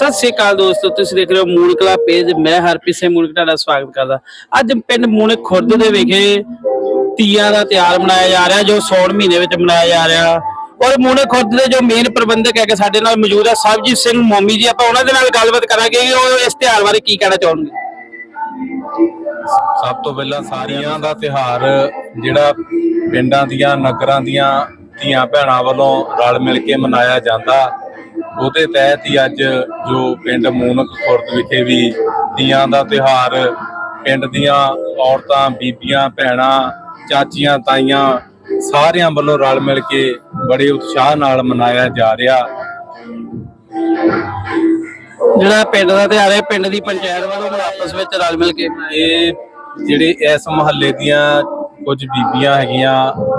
ਸਤਿ ਸ੍ਰੀ ਅਕਾਲ ਦੋਸਤੋ, ਤੁਸੀਂ ਦੇਖ ਰਹੇ ਹੋ ਮੂਨ ਕਲਾ ਪੇਜ। ਮੈਂ ਹਰਪ੍ਰੀਤ ਸਿੰਘ ਮੂਨਕ ਤੁਹਾਡਾ ਸਵਾਗਤ ਕਰਦਾ। ਅੱਜ ਪਿੰਡ ਮੂਨਕ ਖੁਰਦ ਦੇ ਵਿਖੇ ਤੀਆਂ ਦਾ ਤਿਉਹਾਰ ਮਨਾਇਆ ਜਾ ਰਿਹਾ, ਜੋ ਸੌਣ ਮਹੀਨੇ ਵਿੱਚ ਮਨਾਇਆ ਜਾ ਰਿਹਾ। ਔਰ ਮੂਨਕ ਖੁਰਦ ਦੇ ਜੋ ਮੇਨ ਪ੍ਰਬੰਧਕ ਹੈਗੇ ਸਾਡੇ ਨਾਲ ਮੌਜੂਦ ਹੈ ਸਰਬਜੀਤ ਸਿੰਘ ਮੋਮੀ ਜੀ। ਆਪਾਂ ਉਹਨਾਂ ਦੇ ਨਾਲ ਗੱਲਬਾਤ ਕਰਾਂਗੇ ਕਿ ਉਹ ਇਸ ਤਿਉਹਾਰ ਬਾਰੇ ਕੀ ਕਹਿਣਾ ਚਾਹੁੰਦੇ ਸਭ ਤੋਂ ਪਹਿਲਾਂ ਸਾਰੀਆਂ ਦਾ ਤਿਹਾਰ ਜਿਹੜਾ ਪਿੰਡਾਂ ਦੀਆਂ, ਨਗਰਾਂ ਦੀਆਂ ਧੀਆਂ ਭੈਣਾਂ ਵੱਲੋਂ ਰਲ ਮਿਲ ਕੇ ਮਨਾਇਆ ਜਾਂਦਾ। ਉਹਦੇ ਤਹਿਤ ਹੀ ਅੱਜ ਜੋ ਪਿੰਡ ਮੂਨਕ ਖੁਰਦ ਵਿਖੇ ਵੀ ਧੀਆਂ ਦਾ ਤਿਹਾਰ ਪਿੰਡ ਦੀਆਂ ਔਰਤਾਂ ਬੀਬੀਆਂ ਭੈਣਾਂ ਚਾਚੀਆਂ ਤਾਈਆਂ ਸਾਰਿਆਂ ਵੱਲੋਂ ਰਲ ਮਿਲ ਕੇ ਬੜੇ ਉਤਸ਼ਾਹ ਨਾਲ ਮਨਾਇਆ ਜਾ ਰਿਹਾ। ਜਿਹੜਾ ਪਿੰਡ ਦਾ ਤਿਉਹਾਰ ਹੈ ਪਿੰਡ ਦੀ ਪੰਚਾਇਤ ਵੱਲੋਂ ਆਪਸ ਵਿੱਚ ਰਲ ਮਿਲ ਕੇ ਇਹ ਜਿਹੜੇ ਇਸ ਮਹੱਲੇ ਦੀਆਂ ਕੁਝ ਬੀਬੀਆਂ ਹੈਗੀਆਂ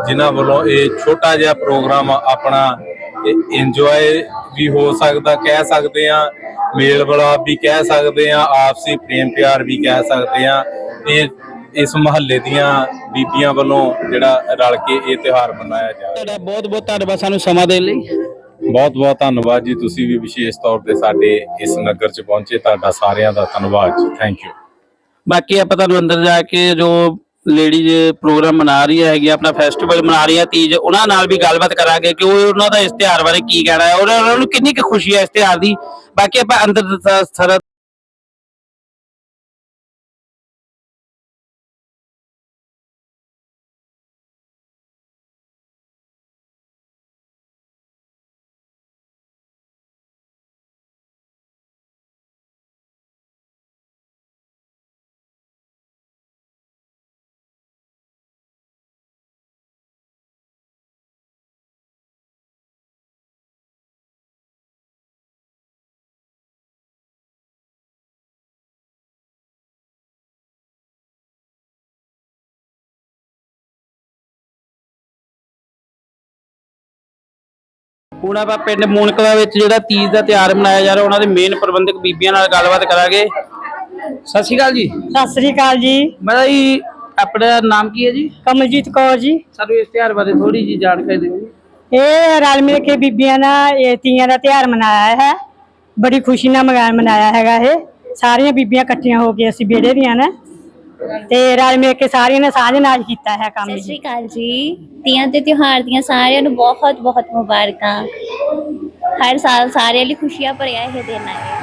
ਜਿਨ੍ਹਾਂ ਵੱਲੋਂ ਇਹ ਛੋਟਾ ਜਿਹਾ ਪ੍ਰੋਗਰਾਮ ਆਪਣਾ ਇੰਜੋਏ ਵੀ ਹੋ ਸਕਦਾ ਕਹਿ ਸਕਦੇ ਆ ਮੇਲ ਮਿਲਾਪ ਵੀ ਕਹਿ ਸਕਦੇ ਆ ਆਪਸੀ ਪ੍ਰੇਮ ਪਿਆਰ ਵੀ ਕਹਿ ਸਕਦੇ ਆ ਇਹ ਇਸ ਮਹੱਲੇ ਦੀਆਂ ਬੀਬੀਆਂ ਵੱਲੋਂ ਜਿਹੜਾ ਰਲ ਕੇ ਇਹ ਤਿਉਹਾਰ ਮਨਾਇਆ ਜਾ ਰਿਹਾ। ਤੁਹਾਡਾ ਬਹੁਤ ਬਹੁਤ ਧੰਨਵਾਦ ਸਾਨੂੰ ਸਮਾਂ ਦੇਣ ਲਈ। ਬਹੁਤ ਬਹੁਤ ਧੰਨਵਾਦ ਜੀ ਤੁਸੀਂ ਵੀ ਵਿਸ਼ੇਸ਼ ਤੌਰ ਤੇ ਸਾਡੇ ਇਸ ਨਗਰ 'ਚ ਪਹੁੰਚੇ। ਤੁਹਾਡਾ ਸਾਰਿਆਂ ਦਾ ਧੰਨਵਾਦ ਜੀ। ਥੈਂਕ ਯੂ ਬਾਕੀ ਆਪਾਂ ਤੁਹਾਨੂੰ ਅੰਦਰ ਜਾ ਕੇ ਜੋ ਲੇਡੀਜ਼ ਪ੍ਰੋਗਰਾਮ ਮਨਾ ਰਹੀ ਹੈਗੀ ਆਪਣਾ ਫੈਸਟੀਵਲ ਮਨਾ ਰਹੀ ਹੈ, ਤੀਜ, ਉਹਨਾਂ ਨਾਲ ਵੀ ਗੱਲਬਾਤ ਕਰਾਂਗੇ ਕਿ ਉਹ ਉਹਨਾਂ ਦਾ ਇਸ ਤਿਉਹਾਰ ਬਾਰੇ ਕੀ ਕਹਿਣਾ ਹੈ। ਔਰ ਉਹਨਾਂ ਨੂੰ ਕਿੰਨੀ ਕੁ ਖੁਸ਼ੀ ਹੈ ਇਸ ਤਿਉਹਾਰ ਦੀ? ਬਾਕੀ ਆਪਾਂ ਅੰਦਰ ਦਾ ਹੁਣ ਆਪਾਂ ਪਿੰਡ ਮੂਨਕਲਾ ਵਿੱਚ ਜਿਹੜਾ ਤੀਜ ਦਾ ਤਿਉਹਾਰ ਮਨਾਇਆ ਜਾ ਰਿਹਾ ਉਹਨਾਂ ਦੇ ਮੇਨ ਪ੍ਰਬੰਧਕ ਬੀਬੀਆਂ ਨਾਲ ਗੱਲਬਾਤ ਕਰਾਂਗੇ। ਸਤਿ ਸ਼੍ਰੀ ਅਕਾਲ ਜੀ। ਸਤਿ ਸ੍ਰੀ ਅਕਾਲ ਜੀ। ਮੇਰਾ ਜੀ ਆਪਣਾ ਨਾਮ ਕੀ ਹੈ ਜੀ? ਕਮਲਜੀਤ ਕੌਰ ਜੀ। ਸਾਨੂੰ ਇਸ ਤਿਉਹਾਰ ਬਾਰੇ ਥੋੜੀ ਜੀ ਜਾਣਕਾਰੀ ਦਿਓ ਇਹ ਰਲ ਮਿਲ ਕੇ ਬੀਬੀਆਂ ਨਾਲ ਇਹ ਤੀਆਂ ਦਾ ਤਿਉਹਾਰ ਮਨਾਇਆ ਹੈ। ਬੜੀ ਖੁਸ਼ੀ ਨਾਲ ਮਨਾਇਆ ਹੈਗਾ ਇਹ। ਸਾਰੀਆਂ ਬੀਬੀਆਂ ਇਕੱਠੀਆਂ ਹੋ ਕੇ ਅਸੀਂ ਵਿਹੜੇ ਦੀਆਂ ਨੇ। ਤੇ ਰਲ ਮਿਲ ਕੇ ਸਾਰੀਆਂ ਨੇ ਸਾਂਝ ਨਾਲ ਕੀਤਾ ਹੈ ਕੰਮ ਸਤਿ ਸ਼੍ਰੀ ਜੀ ਅਕਾਲ ਜੀ। ਤੀਆਂ ਤੇ ਤਿਉਹਾਰ ਦੀਆਂ ਸਾਰਿਆਂ ਨੂੰ ਬਹੁਤ ਬਹੁਤ ਮੁਬਾਰਕਾਂ। ਹਰ ਸਾਲ ਸਾਰਿਆਂ ਲਈ ਖੁਸ਼ੀਆਂ ਭਰਿਆ ਇਹ ਦਿਨ ਹੈ।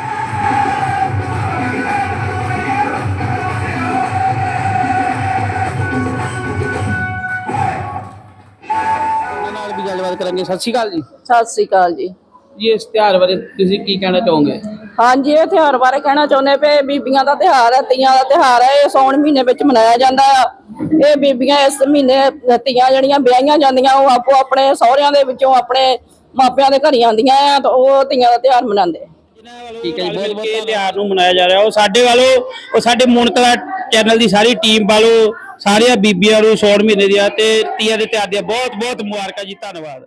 ਉਹਨਾਂ ਨਾਲ ਵੀ ਗੱਲਬਾਤ ਕਰਾਂਗੇ। ਸਤਿ ਸ਼੍ਰੀ ਅਕਾਲ ਜੀ। ਸਤਿ ਸ੍ਰੀ ਅਕਾਲ ਜੀ। ਜੀ ਇਸ ਤਿਉਹਾਰ ਬਾਰੇ ਤੁਸੀਂ ਕੀ ਕਹਿਣਾ ਚਾਹੋਗੇ? ਹਾਂਜੀ, ਇਹ ਤਿਉਹਾਰ ਬਾਰੇ ਕਹਿਣਾ ਚਾਹੁੰਦੇ ਪਏ ਬੀਬੀਆਂ ਦਾ ਤਿਉਹਾਰ ਹੈ, ਤੀਆਂ ਦਾ ਤਿਉਹਾਰ ਹੈ, ਇਹ ਸੌਣ ਮਹੀਨੇ ਵਿੱਚ ਮਨਾਇਆ ਜਾਂਦਾ ਆ। ਇਹ ਬੀਬੀਆਂ ਇਸ ਮਹੀਨੇ ਤੀਆਂ ਜਿਹੜੀਆਂ ਵਿਆਹੀਆਂ ਜਾਂਦੀਆਂ, ਉਹ ਆਪੋ ਆਪਣੇ ਸਹੁਰਿਆਂ ਦੇ ਵਿੱਚੋਂ ਆਪਣੇ ਮਾਪਿਆਂ ਦੇ ਘਰੀ ਆਉਂਦੀਆਂ ਆ ਤਾਂ ਉਹ ਤੀਆਂ ਦਾ ਤਿਉਹਾਰ ਮਨਾਉਂਦੇ ਠੀਕ ਹੈ ਜੀ, ਬਹੁਤ ਬਹੁਤ ਤਿਉਹਾਰ ਨੂੰ ਮਨਾਇਆ ਜਾ ਰਿਹਾ। ਉਹ ਸਾਡੇ ਵੱਲੋਂ, ਉਹ ਸਾਡੇ ਮੂਨਕਲਾ ਚੈਨਲ ਦੀ ਸਾਰੀ ਟੀਮ ਵੱਲੋਂ ਸਾਰੀਆਂ ਬੀਬੀਆਂ ਨੂੰ ਸੌਣ ਮਹੀਨੇ ਦੀਆਂ ਤੇ ਤੀਆਂ ਦੇ ਤਿਉਹਾਰ ਦੀਆਂ ਬਹੁਤ ਬਹੁਤ ਮੁਬਾਰਕਾਂ ਜੀ, ਧੰਨਵਾਦ।